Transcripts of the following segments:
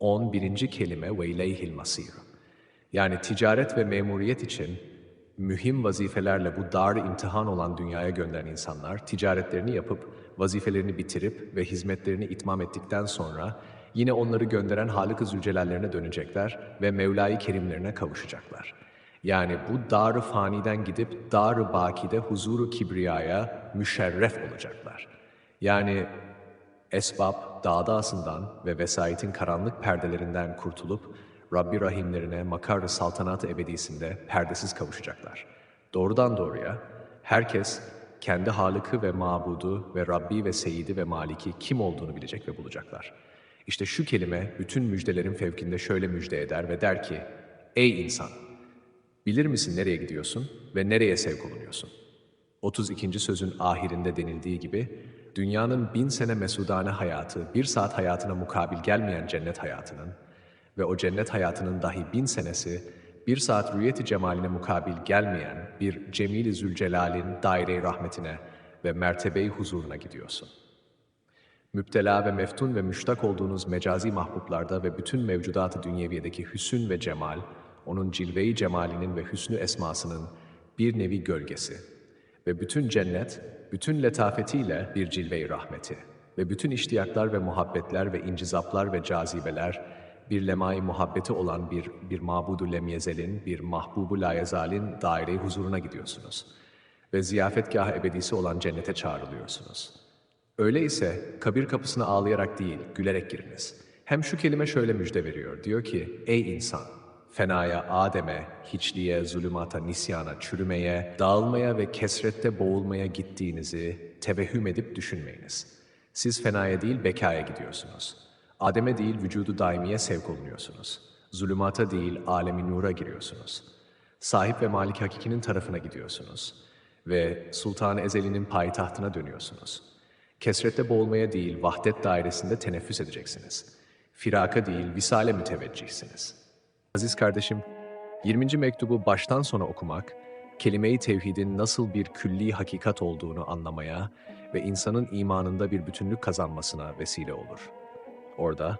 11. kelime ve ileyhil masir. Yani ticaret ve memuriyet için mühim vazifelerle bu dar imtihan olan dünyaya gönderen insanlar ticaretlerini yapıp vazifelerini bitirip ve hizmetlerini itmam ettikten sonra yine onları gönderen Halık-ı Zülcelallerine dönecekler ve Mevla-i Kerimlerine kavuşacaklar. Yani bu dar-ı faniden gidip dar-ı bakide huzuru kibriyaya müşerref olacaklar. Yani esbab, dağdasından ve vesayetin karanlık perdelerinden kurtulup Rabbi rahimlerine makar-ı saltanat-ı ebedisinde perdesiz kavuşacaklar. Doğrudan doğruya herkes kendi Halık'ı ve mabudu ve Rabbi ve Seyidi ve Maliki kim olduğunu bilecek ve bulacaklar. İşte şu kelime bütün müjdelerin fevkinde şöyle müjde eder ve der ki, Ey insan! Bilir misin nereye gidiyorsun ve nereye sevk olunuyorsun? 32. sözün ahirinde denildiği gibi, dünyanın bin sene mesudane hayatı, bir saat hayatına mukabil gelmeyen cennet hayatının ve o cennet hayatının dahi bin senesi, bir saat rüyeti cemaline mukabil gelmeyen bir Cemil-i Zülcelal'in daire-i rahmetine ve mertebe-i huzuruna gidiyorsun. Müptela ve meftun ve müştak olduğunuz mecazi mahbublarda ve bütün mevcudat-ı dünyeviyedeki hüsün ve cemal, onun cilve-i cemalinin ve hüsnü esmasının bir nevi gölgesi ve bütün cennet, bütün letafetiyle bir cilve-i rahmeti ve bütün iştiyaklar ve muhabbetler ve incizaplar ve cazibeler bir lemai muhabbeti olan bir bir mabudu lemyezelin, bir mahbubu layezalin daire-i huzuruna gidiyorsunuz ve ziyafetgah ebedisi olan cennete çağrılıyorsunuz. Öyleyse kabir kapısına ağlayarak değil, gülerek giriniz. Hem şu kelime şöyle müjde veriyor. Diyor ki, ey insan, fenaya, ademe, hiçliğe, zulümata, nisyana, çürümeye, dağılmaya ve kesrette boğulmaya gittiğinizi tevehhüm edip düşünmeyiniz. Siz fenaya değil bekaya gidiyorsunuz. Ademe değil vücudu daimiye sevk olunuyorsunuz. Zulümata değil alemi nura giriyorsunuz. Sahip ve malik hakikinin tarafına gidiyorsunuz. Ve Sultan-ı Ezeli'nin payitahtına dönüyorsunuz. Kesrette boğulmaya değil vahdet dairesinde teneffüs edeceksiniz. Firaka değil visale müteveccihsiniz. Aziz kardeşim, 20. mektubu baştan sona okumak, kelime-i tevhidin nasıl bir külli hakikat olduğunu anlamaya ve insanın imanında bir bütünlük kazanmasına vesile olur. Orada,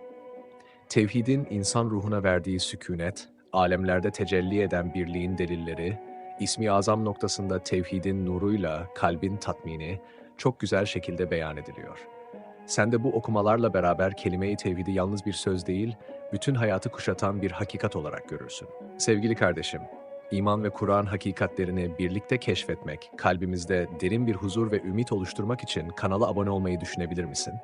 tevhidin insan ruhuna verdiği sükunet, alemlerde tecelli eden birliğin delilleri, ismi azam noktasında tevhidin nuruyla kalbin tatmini çok güzel şekilde beyan ediliyor. Sen de bu okumalarla beraber kelime-i tevhidi yalnız bir söz değil, bütün hayatı kuşatan bir hakikat olarak görürsün. Sevgili kardeşim, iman ve Kur'an hakikatlerini birlikte keşfetmek, kalbimizde derin bir huzur ve ümit oluşturmak için kanala abone olmayı düşünebilir misin?